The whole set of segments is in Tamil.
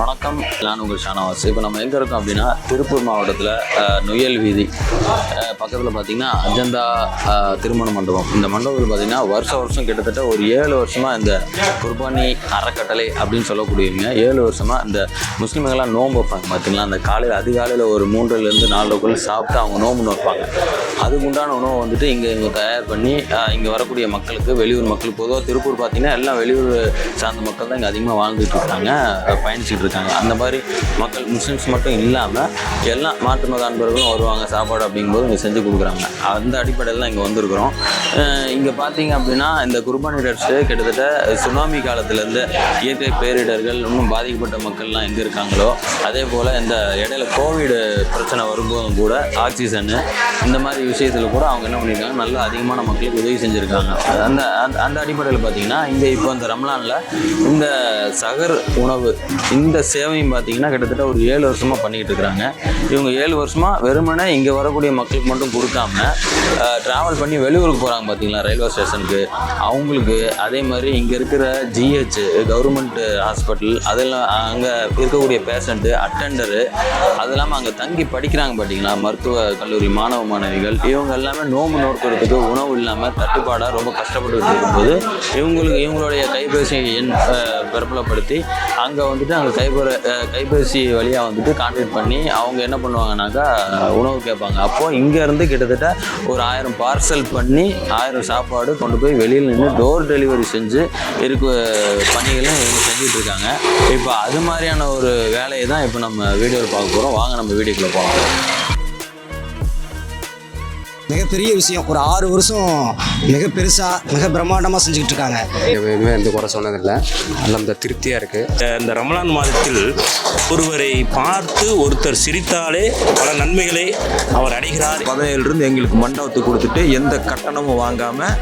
வணக்கம். நான் உங்கள் ஷானவாஸ். இப்போ நம்ம எங்கே இருக்கோம் அப்படின்னா திருப்பூர் மாவட்டத்தில் நுயல் வீதி. பக்கத்தில் பார்த்தீங்கன்னா அஜந்தா திருமண மண்டபம். இந்த மண்டபத்தில் பார்த்தீங்கன்னா வருஷம் வருஷம் கிட்டத்தட்ட ஒரு ஏழு வருஷமாக இந்த குர்பானி அறக்கட்டளை அப்படின்னு சொல்லக்கூடியவங்க ஏழு வருஷமாக இந்த முஸ்லீம்கள்லாம் நோன்பு வைப்பாங்க பார்த்தீங்களா அந்த காலையில் அதிகாலையில் ஒரு மூன்றுலேருந்து நாலுக்குள்ள சாப்பிட்டு அவங்க நோன்பு வைப்பாங்க. அதுக்கு உண்டான உணவு வந்துட்டு இங்கே இங்கே தயார் பண்ணி இங்கே வரக்கூடிய மக்களுக்கு வெளியூர் மக்கள் பொதுவாக திருப்பூர் பார்த்தீங்கன்னா எல்லாம் வெளியூர் சார்ந்த மக்கள் தான் இங்கே அதிகமாக வாழ்ந்துட்டு இருக்காங்க பயணிச்சுட்டு இருக்காங்க. அந்த மாதிரி மக்கள் முஸ்லீம்ஸ் மட்டும் இல்லாமல் எல்லாம் மாற்று மத அன்பர்களும் வருவாங்க சாப்பாடு அப்படிங்கும்போது இங்கே செஞ்சு கொடுக்குறாங்க. அந்த அடிப்படையில் தான் இங்கே வந்திருக்கிறோம். இங்கே பார்த்தீங்க அப்படின்னா இந்த குர்பானி டர்ஸ்ட்டு கிட்டத்தட்ட சுனாமி காலத்துலேருந்து இயற்கை பேரிடர்கள் இன்னும் பாதிக்கப்பட்ட மக்கள்லாம் எங்கே இருக்காங்களோ அதே போல் இந்த இடையில கோவிடு பிரச்சனை வரும்போதும் கூட ஆக்சிஜனு இந்த மாதிரி விஷயத்தில் கூட அவங்க என்ன பண்ணியிருக்காங்க நல்ல அதிகமான மக்களுக்கு உதவி செஞ்சுருக்காங்க. அந்த அந்த அந்த அடிப்படையில் பார்த்தீங்கன்னா இங்கே இப்போ இந்த ரம்லானில் இந்த சகர் உணவு இந்த சேவையும் பார்த்தீங்கன்னா கிட்டத்தட்ட ஒரு ஏழு வருஷமாக பண்ணிக்கிட்டு இருக்கிறாங்க இவங்க ஏழு வருஷமாக வெறுமனே இங்கே வரக்கூடிய மக்களுக்கு மட்டும் கொடுக்காம ட்ராவல் பண்ணி வெளியூருக்கு போகிறாங்க பார்த்தீங்களா ரயில்வே ஸ்டேஷனுக்கு அவங்களுக்கு அதே மாதிரி இங்கே இருக்கிற ஜிஹெச் கவர்மெண்ட் ஹாஸ்பிட்டல் அதெல்லாம் அங்கே இருக்கக்கூடிய பேஷண்ட்டு அட்டெண்டரு அது இல்லாமல் அங்கே தங்கி படிக்கிறாங்க பார்த்தீங்களா மருத்துவ கல்லூரி மாணவ மாணவிகள். இவங்க எல்லாமே நோம்பு நோக்கிறதுக்கு உணவு இல்லாமல் தட்டுப்பாடாக ரொம்ப கஷ்டப்பட்டு இருக்கும்போது இவங்களுக்கு இவங்களுடைய கைபேசி எண் பிரபலப்படுத்தி அங்கே வந்துட்டு அங்கே கைபர கைபேசி வழியாக வந்துட்டு கான்டாக்ட் பண்ணி அவங்க என்ன பண்ணுவாங்கனாக்கா உணவு கேட்பாங்க. அப்போது இங்கேருந்து கிட்டத்தட்ட ஒரு ஆயிரம் பார்சல் பண்ணி ஆயிரம் சாப்பாடு கொண்டு போய் வெளியில் நின்று டோர் டெலிவரி செஞ்சு இருக்க பணிகளும் இவங்க செஞ்சுட்டு இருக்காங்க. இப்போ அது மாதிரியான ஒரு வேலையை தான் இப்போ நம்ம வீடியோவில் பார்க்க போகிறோம் வாங்க நம்ம வீடியோக்குள்ளே போகலாம் மிகப்பெரிய விஷயம். ஒரு ஆறு வருஷம் மிக பெருசாக மிக பிரம்மாண்டமாக செஞ்சுக்கிட்டு இருக்காங்க எதுவுமே எந்த குறை சொன்னதில்லை. நல்ல இந்த திருப்தியாக இருக்குது இந்த ரமலான் மாதத்தில் ஒருவரை பார்த்து ஒருத்தர் சிரித்தாலே பல நன்மைகளை அவர் அடைகிறார். பதினேழுலேருந்து எங்களுக்கு மண்டபத்துக்கு கொடுத்துட்டு எந்த கட்டணமும் வாங்காமல்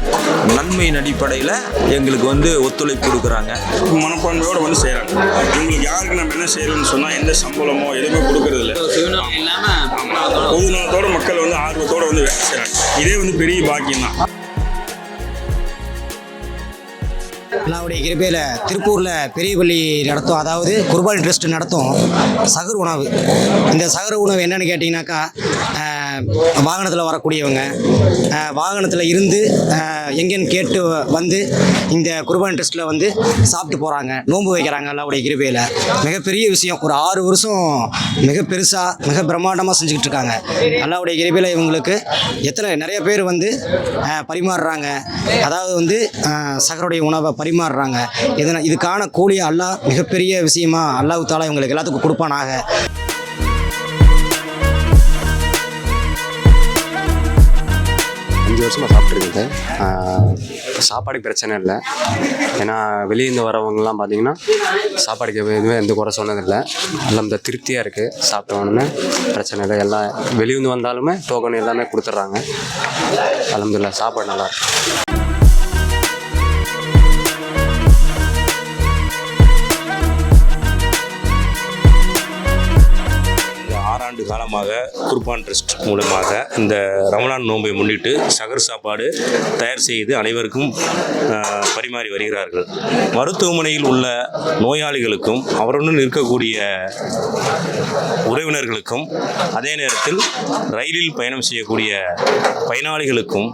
நன்மையின் அடிப்படையில் எங்களுக்கு வந்து ஒத்துழைப்பு கொடுக்குறாங்க. மனப்பான்மையோடு வந்து செய்கிறாங்க இவங்களுக்கு யாருக்கு நம்ம என்ன செய்யறோம்னு சொன்னால் எந்த சம்பளமோ எதுவுமே கொடுக்கறது இல்லை பொதுநலத்தோட மக்கள் வந்து ஆர்வத்தோட வந்து வேலை செய்கிறாங்க இதே வந்து பெரிய பாக்கியம் தான் அல்லாவுடைய கிருபையில் திருப்பூரில் பெரிய பள்ளி நடத்தும் அதாவது குர்பான் ட்ரஸ்ட் நடத்தும் சகர் உணவு. இந்த சகர் உணவு என்னென்னு கேட்டிங்கனாக்கா வாகனத்தில் வரக்கூடியவங்க வாகனத்தில் இருந்து எங்கேன்னு கேட்டு வந்து இந்த குருபான் ட்ரஸ்ட்டில் வந்து சாப்பிட்டு போகிறாங்க நோன்பு வைக்கிறாங்க அல்லாவுடைய கிருபையில். மிகப்பெரிய விஷயம் ஒரு ஆறு வருஷம் மிக பெருசாக மிக பிரம்மாண்டமாக செஞ்சுக்கிட்டு இருக்காங்க. அல்லாவுடைய கிருபையில் இவங்களுக்கு எத்தனை நிறைய பேர் வந்து பரிமாறுறாங்க. அதாவது வந்து சகருடைய உணவை பரிமாறுறாங்க. இதனை இதுக்கான கூலி அல்லாஹ் மிகப்பெரிய விஷயமா அல்லாஹ் தாலா இவங்களுக்கு எல்லாத்துக்கும் கொடுப்பானாக. அஞ்சு வருஷமாக சாப்பிட்ருக்குது சாப்பாடு பிரச்சனை இல்லை. ஏன்னா வெளியேருந்து வரவங்கலாம் பார்த்தீங்கன்னா சாப்பாடுக்கு எதுவுமே எந்த குறை சொன்னதில்லை. எல்லாம் இந்த திருப்தியாக இருக்குது சாப்பிட்டவனுமே பிரச்சனை இல்லை. எல்லாம் வெளியேந்து வந்தாலுமே டோக்கன் எல்லாமே கொடுத்துட்றாங்க. அலமதுல்லா சாப்பாடு நல்லாயிருக்கு ஆண்டு காலமாக குர்பான் ட்ரஸ்ட் மூலமாக இந்த ரமலான் நோன்பை முன்னிட்டு சகர் சாப்பாடு தயார் செய்து அனைவருக்கும் பரிமாறி வருகிறார்கள். மருத்துவமனையில் உள்ள நோயாளிகளுக்கும் அவருடன் இருக்கக்கூடிய உறவினர்களுக்கும் அதே நேரத்தில் ரயிலில் பயணம் செய்யக்கூடிய பயனாளிகளுக்கும்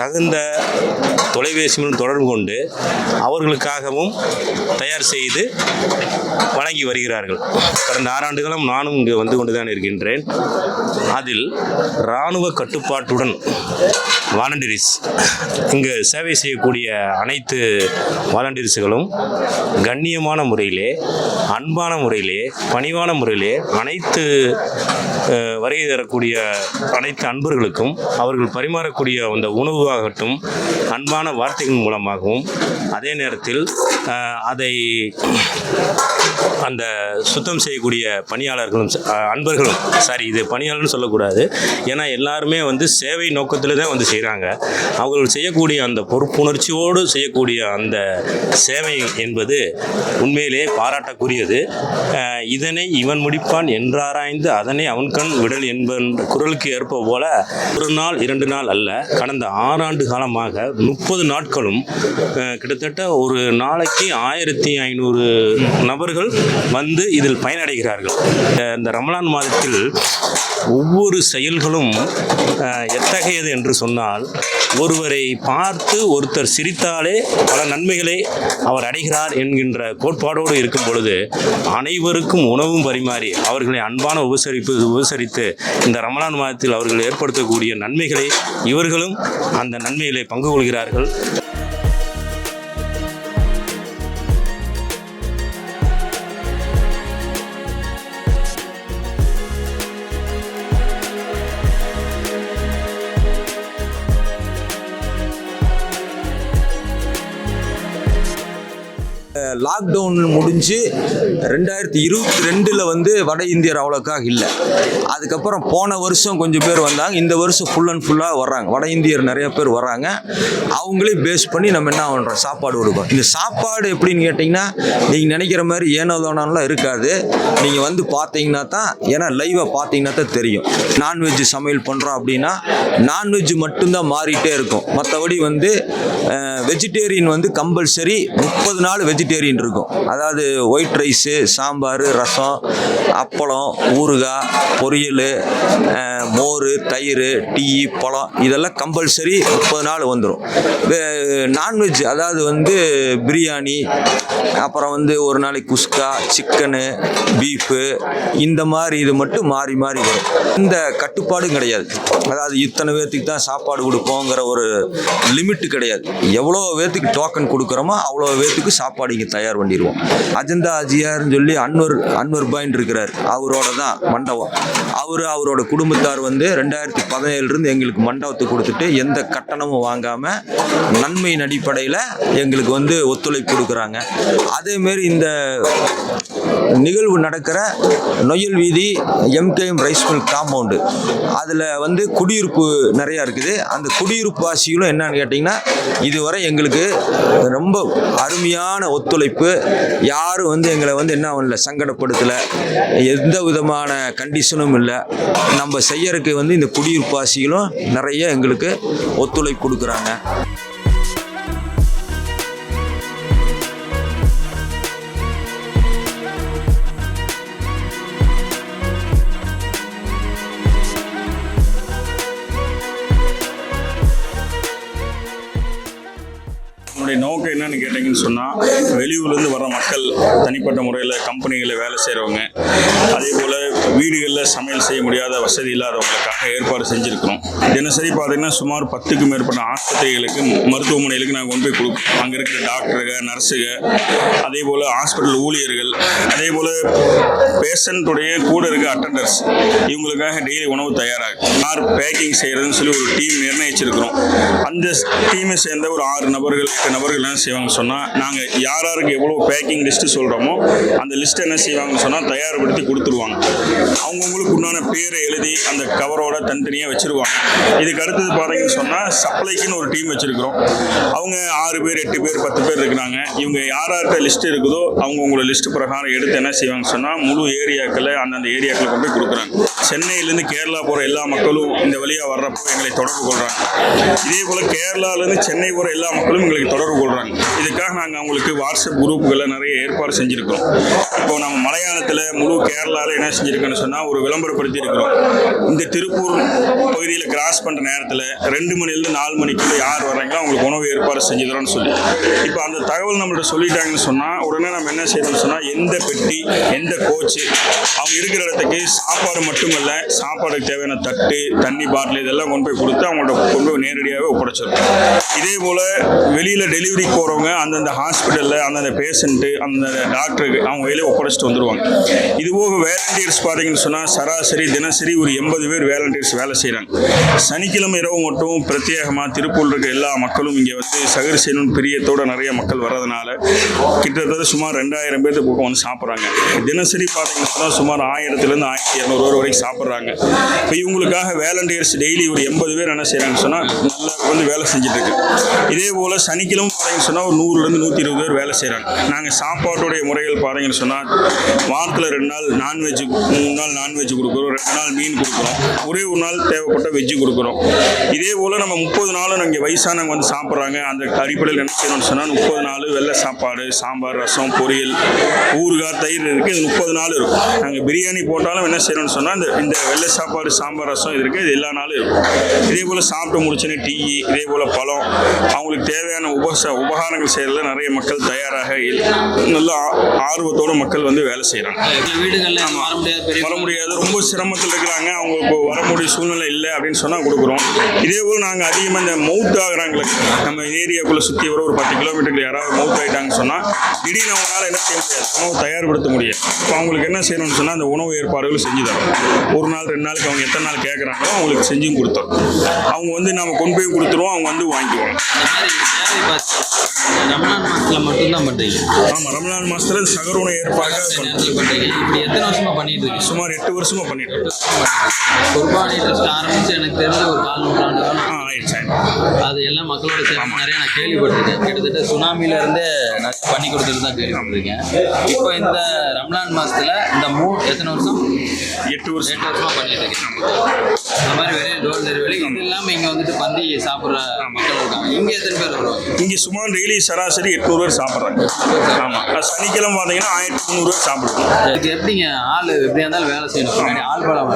தகுந்த தொலைபேசியுடன் தொடர்பு கொண்டு அவர்களுக்காகவும் தயார் செய்து வழங்கி வருகிறார்கள். கடந்த ஆறாண்டுகளும் நானும் இங்கு வந்து கொண்டுதான் இருக்கின்றேன். அதில் இராணுவ கட்டுப்பாட்டுடன் வாலண்டியர்ஸ் இங்கு சேவை செய்யக்கூடிய அனைத்து வாலண்டியர்ஸுகளும் கண்ணியமான முறையிலே அன்பான முறையிலே பணிவான முறையிலே அனைத்து வருகை தரக்கூடிய அனைத்து அன்பர்களுக்கும் அவர்கள் பரிமாறக்கூடிய அந்த உணவாகட்டும் அன்பான வார்த்தைகள் மூலமாகவும் அதே நேரத்தில் அதை அந்த சுத்தம் செய்யக்கூடிய பணியாளர்களும் அன்பர்களும் சாரி இது பணியாளர்னு சொல்லக்கூடாது. ஏன்னா எல்லாருமே வந்து சேவை நோக்கத்தில் தான் வந்து செய்ய செய்கிறாங்க அவர்கள் செய்யக்கூடிய அந்த பொறுப்புணர்ச்சியோடு செய்யக்கூடிய அந்த சேவை என்பது உண்மையிலே பாராட்டக்கூடியது. இதனை இவன் முடிப்பான் என்றாராய்ந்து அதனை அவன் கண் விடல் என்பன் குரலுக்கு ஏற்ப போல ஒரு நாள் இரண்டு நாள் அல்ல கடந்த ஆறாண்டு காலமாக முப்பது நாட்களும் கிட்டத்தட்ட ஒரு நாளைக்கு ஆயிரத்தி ஐநூறு நபர்கள் வந்து இதில் பயனடைகிறார்கள். இந்த ரமலான் மாதத்தில் ஒவ்வொரு செயல்களும் எத்தகையது என்று சொன்னால் ஒருவரை பார்த்து ஒருத்தர் சிரித்தாலே பல நன்மைகளை அவர் அடைகிறார் என்கின்ற கோட்பாடோடு இருக்கும் பொழுது அனைவருக்கும் உணவும் பரிமாறி அவர்களை அன்பான உபசரிப்பு உபசரித்து இந்த ரமலான் மாதத்தில் அவர்கள் ஏற்படுத்தக்கூடிய நன்மைகளை இவர்களும் அந்த நன்மைகளை பங்கு கொள்கிறார்கள். லாக்டவுன் முடிஞ்சு ரெண்டாயிரத்தி இருபத்தி ரெண்டில் வந்து வட இந்தியர் அவ்வளோக்கா இல்லை. அதுக்கப்புறம் போன வருஷம் கொஞ்சம் பேர் வந்தாங்க. இந்த வருஷம் ஃபுல் அண்ட் ஃபுல்லாக வர்றாங்க. வட இந்தியர் நிறைய பேர் வர்றாங்க. அவங்களே பேஸ் பண்ணி நம்ம என்ன பண்ணுறோம் சாப்பாடு கொடுப்போம். இந்த சாப்பாடு எப்படின்னு கேட்டிங்கன்னா நீங்கள் நினைக்கிற மாதிரி ஏனோ தானோலாம் இருக்காது. நீங்கள் வந்து பார்த்தீங்கன்னா தான் ஏன்னா லைவாக பார்த்தீங்கன்னா தான் தெரியும். நான்வெஜ் சமையல் பண்ணுறோம் அப்படின்னா நான்வெஜ் மட்டும்தான் மாறிட்டே இருக்கும். மற்றபடி வந்து வெஜிடேரியன் வந்து கம்பல்சரி முப்பது நாள் வெஜிடேரியன் இருக்கும். அதாவது ஒயிட் ரைஸு சாம்பார் ரசம் அப்பளம் ஊறுகாய் பொரியல் மோர் தயிர் டீ பழம் இதெல்லாம் கம்பல்சரி முப்பது நாள் வந்துடும் நான்வெஜ் அதாவது வந்து பிரியாணி அப்புறம் வந்து ஒரு நாளைக்கு குஸ்கா சிக்கனு பீஃபு இந்த மாதிரி இது மட்டும் மாறி மாறி வரும். இந்த கட்டுப்பாடும் கிடையாது. அதாவது இத்தனை பேர்த்துக்கு தான் சாப்பாடு கொடுப்போங்கிற ஒரு லிமிட்டு கிடையாது. எவ்வளோ பேர்த்துக்கு டோக்கன் கொடுக்குறோமோ அவ்வளோ பேர்த்துக்கு சாப்பாடு இங்கே தயார் பண்ணிடுவோம் அஜந்தா அஜியார்னு சொல்லி அன்வர் அன்வர் பாயிண்ட் இருக்கிறார். அவரோட தான் மண்டபம். அவர் அவரோட குடும்பத்தார் வந்து ரெண்டாயிரத்தி பதினேழுலேருந்து எங்களுக்கு மண்டபத்தை கொடுத்துட்டு எந்த கட்டணமும் வாங்காமல் நன்மையின் அடிப்படையில் எங்களுக்கு வந்து ஒத்துழைப்பு கொடுக்குறாங்க. அதேமாரி இந்த நிகழ்வு நடக்கிற நொயல் வீதி எம்கேஎம் ரைஸ் மில் காம்பவுண்டு அதில் வந்து குடியிருப்பு நிறையா இருக்குது. அந்த குடியிருப்பு வாசிகளும் என்னன்னு கேட்டிங்கன்னா இதுவரை எங்களுக்கு ரொம்ப அருமையான ஒத்துழைப்பு. யாரும் வந்து எங்களை வந்து என்ன பண்ணல சங்கடப்படுத்தலை. எந்த விதமான கண்டிஷனும் இல்லை. நம்ம செய்யறதுக்கு வந்து இந்த குடியிருப்பு வாசிகளும் நிறைய எங்களுக்கு ஒத்துழைப்பு கொடுக்குறாங்க. என்னுடைய நோக்கம் என்னன்னு கேட்டிங்கன்னு சொன்னால் வெளியூர்லேருந்து வர மக்கள் தனிப்பட்ட முறையில் கம்பெனிகளில் வேலை செய்கிறவங்க அதே போல் வீடுகளில் சமையல் செய்ய முடியாத வசதி இல்லாதவங்களுக்காக ஏற்பாடு செஞ்சுருக்கிறோம். தினசரி பார்த்தீங்கன்னா சுமார் பத்துக்கும் மேற்பட்ட ஆஸ்பத்திரிகளுக்கு மருத்துவமனைகளுக்கு நாங்கள் கொண்டு போய் கொடுப்போம் அங்கே இருக்கிற டாக்டருங்க நர்ஸுங்க அதே போல் ஹாஸ்பிட்டல் ஊழியர்கள் அதே போல் பேஷண்ட்டுடைய கூட இருக்க அட்டண்டர்ஸ் இவங்களுக்காக டெய்லி உணவு தயாராகும். யார் பேக்கிங் செய்கிறதுன்னு சொல்லி ஒரு டீம் நிர்ணயிச்சிருக்கிறோம். அந்த டீமை சேர்ந்த ஒரு ஆறு நபர்கள் எட்டு நபர்கள் என்ன செய்வாங்க சொன்னால் நாங்கள் யார் யாருக்கு எவ்வளோ பேக்கிங் லிஸ்ட்டு சொல்கிறோமோ அந்த லிஸ்ட்டை என்ன செய்வாங்கன்னு சொன்னால் தயார்படுத்தி கொடுத்துருவாங்க. அவங்கவுங்களுக்கு உண்டான பேரை எழுதி அந்த கவரோட தனித்தனியாக வச்சுருவாங்க. இதுக்கு அடுத்தது பார்த்தீங்கன்னு சொன்னால் சப்ளைக்குன்னு ஒரு டீம் வச்சுருக்கிறோம். அவங்க ஆறு பேர் எட்டு பேர் பத்து பேர் இருக்கிறாங்க. இவங்க யார் யார்கிட்ட லிஸ்ட் இருக்குதோ அவங்கவுங்களோட லிஸ்ட் பிரகாரம் எடுத்து என்ன செய்வாங்க சொன்னால் முழு ஏரியாக்களை அந்தந்த ஏரியாக்களை கொண்டு போய் கொடுக்குறாங்க. சென்னையிலேருந்து கேரளா போகிற எல்லா மக்களும் இந்த வழியாக வர்றப்போ எங்களை தொடர்பு கொள்கிறாங்க இதே போல் கேரளாலேருந்து சென்னை போகிற எல்லா மக்களும் எங்களுக்கு தொடர்பு கொள்கிறாங்க இதுக்காக நாங்கள் அவங்களுக்கு வாட்ஸ்அப் குரூப்புகளை நிறைய ஏற்பாடு செஞ்சுருக்கிறோம். இப்போ நம்ம மலையாளத்தில் முழு கேரளாவில் என்ன செஞ்சுருக்கோம் செஞ்சுருக்கோன்னு சொன்னால் ஒரு விளம்பரப்படுத்தி இருக்கிறோம் இந்த திருப்பூர் பகுதியில் கிராஸ் பண்ணுற நேரத்தில் ரெண்டு மணிலேருந்து நாலு மணிக்குள்ளே யார் வர்றாங்களோ அவங்களுக்கு உணவு ஏற்பாடு செஞ்சு தரோம்னு சொல்லி. இப்போ அந்த தகவல் நம்மள்ட்ட சொல்லிட்டாங்கன்னு சொன்னால் உடனே நம்ம என்ன செய்யணும்னு சொன்னால் எந்த பெட்டி எந்த கோச்சு அவங்க இருக்கிற இடத்துக்கு சாப்பாடு மட்டுமல்ல சாப்பாடுக்கு தேவையான தட்டு தண்ணி பாட்டில் இதெல்லாம் கொண்டு போய் கொடுத்து அவங்கள்ட்ட கொண்டு போய் நேரடியாகவே ஒப்படைச்சிருக்கோம் இதே போல் வெளியில் டெலிவரிக்கு போகிறவங்க அந்தந்த ஹாஸ்பிட்டலில் அந்தந்த பேஷண்ட்டு அந்த டாக்டருக்கு அவங்க வெளியே ஒப்படைச்சிட்டு வந்துடுவாங்க இதுபோக வேலண்டியர்ஸ் பார்த்தீங்கன்னு சொன்னால் சராசரி தினசரி ஒரு எண்பது பேர் வேலண்டியர்ஸ் வேலை செய்கிறாங்க சனிக்கிழமை இரவு மட்டும் பிரத்யேகமாக திருப்பூர் இருக்க எல்லா மக்களும் இங்கே வந்து சகர் செய்யணும்னு பிரியத்தோட நிறைய மக்கள் வர்றதுனால கிட்டத்தட்ட சுமார் ரெண்டாயிரம் பேர்த்து பக்கம் வந்து சாப்பிட்றாங்க. தினசரி பார்த்தீங்கன்னு சொன்னால் சுமார் ஆயிரத்துலேருந்து ஆயிரத்தி இரநூறு பேர் வரைக்கும் சாப்பிட்றாங்க. இப்போ இவங்களுக்காக வேலண்டியர்ஸ் டெய்லி ஒரு எண்பது பேர் என்ன செய்கிறாங்கன்னு சொன்னால் நல்லா வந்து வேலை செஞ்சுட்டு இருக்கு. இதே போல் சனிக்கிழமை பார்த்தீங்கன்னு சொன்னால் ஒரு நூறுலேருந்து நூற்றி இருபது பேர் வேலை செய்கிறாங்க நாங்கள் சாப்பாட்டுடைய முறைகள் பார்த்தீங்கன்னு சொன்னால் வாரத்தில் ரெண்டு நாள் நான்வெஜ் மூணு நாள் நான்வெஜ் கொடுக்குறோம். ரெண்டு நாள் மீன் கொடுக்குறோம். ஒரே ஒரு நாள் தேவைப்பட்ட வெஜ்ஜு கொடுக்குறோம். இதே போல் நம்ம முப்பது நாளும் இங்கே வயசானவங்க வந்து சாப்பிட்றாங்க. அந்த அடிப்படையில் என்ன செய்யணும்னு சொன்னால் முப்பது நாள் வெள்ளை சாப்பாடு சாம்பார் ரசம் பொரியல் ஊறுகாய் தயிர் இருக்குது இது முப்பது நாள் இருக்கும். நாங்கள் பிரியாணி போட்டாலும் என்ன செய்யணும்னு சொன்னால் இந்த இந்த வெள்ளை சாப்பாடு சாம்பார் ரசம் இது இருக்குது இது எல்லா நாளும் இருக்கும். இதே போல் சாப்பிட்டு முடிச்சுன்னு டீ இதே போல் பழம். அவங்களுக்கு தேவையான உபச உபகாரங்கள் செய்யறதுல நிறைய மக்கள் தயாராக நல்ல ஆர்வத்தோட மக்கள் வந்து வேலை செய்கிறாங்க வீடுகளில் வர முடியாத. ரொம்ப சிரமத்தில் இருக்கிறாங்க. அவங்க இப்போ வர முடிய சூழ்நிலை இல்லை அப்படின்னு சொன்னால் கொடுக்குறோம். இதே போல் நாங்கள் அதிகமாக இந்த மவுத் ஆகுறாங்களே நம்ம ஏரியாக்குள்ளே சுற்றி வர ஒரு பத்து கிலோமீட்டருக்கு யாராவது மவுத் ஆகிட்டாங்கன்னு சொன்னால் திடீர்னு அவங்களால என்ன செய்ய முடியாது. உணவு தயார்படுத்த முடியாது. இப்போ அவங்களுக்கு என்ன செய்யணும்னு சொன்னால் அந்த உணவு ஏற்பாடுகள் செஞ்சு தரோம் ஒரு நாள் ரெண்டு நாளைக்கு அவங்க எத்தனை நாள் கேட்குறாங்களோ அவங்களுக்கு செஞ்சும் கொடுத்தோம் அவங்க வந்து நம்ம கொண்டு போய் கொடுத்துருவோம் அவங்க வந்து வாங்கிக்குவாங்க. ரமணான் மாதத்தில் மட்டும்தான் பண்ணுறீங்க ஆமாம் ரமலான் மாதத்தில் சகர உணவு ஏற்பாடுகள் பண்ணுறோம் நேரத்தில் பண்ணுறீங்க இப்படி எத்தனை வருஷமா பண்ணிட்டு இருக்கீங்க? சுமார் எட்டு வருஷமாக பண்ணிட்டு குர்பானி ட்ரஸ்ட் ஆரம்பிச்சு எனக்கு தெரிஞ்ச ஒரு கால் நூற்றாண்டு காலம். ஆயிடுச்சு. அது எல்லாம் மக்களோட சேர்ந்து நிறைய நான் கேள்விப்பட்டிருக்கேன். கிட்டத்தட்ட சுனாமில இருந்தே பண்ணி கொடுத்துட்டு தான் கேள்விப்பட்டிருக்கேன். இப்போ இந்த ரம்லான் மாசத்துல இந்த மூ எத்தனை வருஷம்? எட்டு வருஷம். எட்டு வருஷமா பண்ணிட்டு இருக்கேன். இந்த மாதிரி வெளியே டோர் டெலிவரி. இது இல்லாமல் இங்கே வந்துட்டு பந்தி சாப்பிட்ற மக்கள் இருக்காங்க. இங்கே எத்தனை பேர் வருவாங்க? இங்கே சுமார் டெய்லி சராசரி எட்நூறு பேர் சாப்பிட்றாங்க. ஆமாம் சனிக்கிழமை பார்த்தீங்கன்னா ஆயிரத்தி முந்நூறு பேர் சாப்பிடுவோம் இதுக்கு எப்படிங்க? ஆள் எப்படியா இருந்தாலும் வேலை செய்யணும். ஆள் பலம்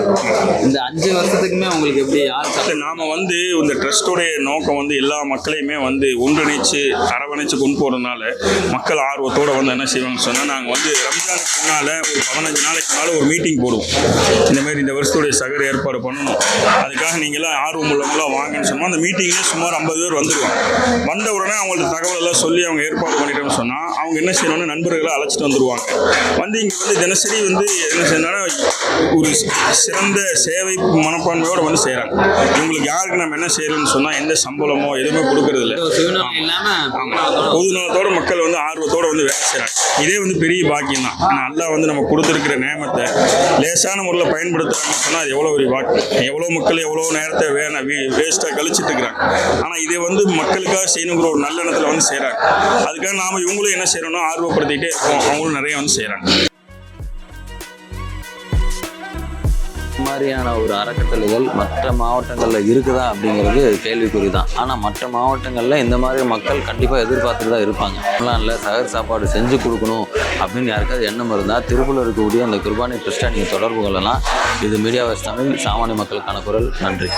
இந்த அஞ்சு வருஷத்துக்குமே உங்களுக்கு எப்படி ஆள் நாம் வந்து இந்த ட்ரஸ்டோடைய நோக்கம் வந்து எல்லா மக்களையுமே வந்து ஒன்றிணைச்சு அரவணைச்சு கொண்டு போகிறதுனால மக்கள் ஆர்வத்தோடு வந்து என்ன செய்வாங்கன்னு சொன்னால் நாங்கள் வந்து ரம்ஜானுக்கு முன்னால் ஒரு பதினஞ்சு நாளைக்கு முன்னால் ஒரு மீட்டிங் போடுவோம். இந்தமாரி இந்த வருஷத்துடைய சகர் ஏற்பாடு பண்ணணும். அதுக்காக நீங்களாம் ஆர்வம் உள்ளவங்களாம் வாங்கன்னு சொன்னால் அந்த மீட்டிங்கில் சுமார் ஐம்பது பேர் வந்துடுவாங்க வந்த உடனே அவங்களுக்கு தகவல் எல்லாம் சொல்லி அவங்க ஏற்பாடு பண்ணிட்டோம்னு சொன்னால் அவங்க என்ன செய்யணும்னு நண்பர்களை அழைச்சிட்டு வந்துடுவாங்க வந்து இங்கே வந்து தினசரி வந்து என்ன செய்யணும்னா ஒரு சிறந்த சேவை மனப்பான்மையோடு வந்து செய்கிறாங்க இவங்களுக்கு யாருக்கு நம்ம என்ன செய்யறோம்னு சொன்னால் எந்த சம்பளமோ எதுவுமே கொடுக்கறது இல்ல சுயநலம் இல்லாமல் பொது நலத்தோட மக்கள் வந்து ஆர்வத்தோட வந்து வேலை செய்கிறாங்க இதே வந்து பெரிய பாக்கியம் தான். ஆனால் அல்லாஹ் வந்து நம்ம கொடுத்துருக்கிற நேமத்தை லேசான முறையில் பயன்படுத்துறாங்கன்னு சொன்னால் அது எவ்வளோ பெரிய பாக்கியம். எவ்வளோ மக்கள் எவ்வளோ நேரத்தை வேணாம் வேஸ்ட்டாக கழிச்சிட்டு இருக்கிறாங்க. ஆனால் இதை வந்து மக்களுக்காக செய்யணுங்கிற ஒரு நல்லெண்ணத்தில் வந்து செய்கிறாங்க அதுக்காக நாம் இவங்களும் என்ன செய்யணும்னா ஆர்வப்படுத்திக்கிட்டே இருக்கோம். அவங்களும் நிறைய வந்து செய்கிறாங்க மாதிரியான ஒரு அறக்கட்டளைகள் மற்ற மாவட்டங்களில் இருக்குதா அப்படிங்கிறது கேள்விக்குறி தான் ஆனால் மற்ற மாவட்டங்களில் இந்த மாதிரி மக்கள் கண்டிப்பாக எதிர்பார்த்துட்டு தான் இருப்பாங்க. இல்லை சகர் சாப்பாடு செஞ்சு கொடுக்கணும் அப்படின்னு யாருக்காவது எண்ணம் இருந்தால் திருப்பூரில் இருக்கக்கூடிய அந்த குர்பானி ட்ரஸ்ட்டை நீங்கள் தொடர்பு கொள்ளலாம். இது மீடியா தமிழ் சாமானிய மக்களுக்கான குரல். நன்றி.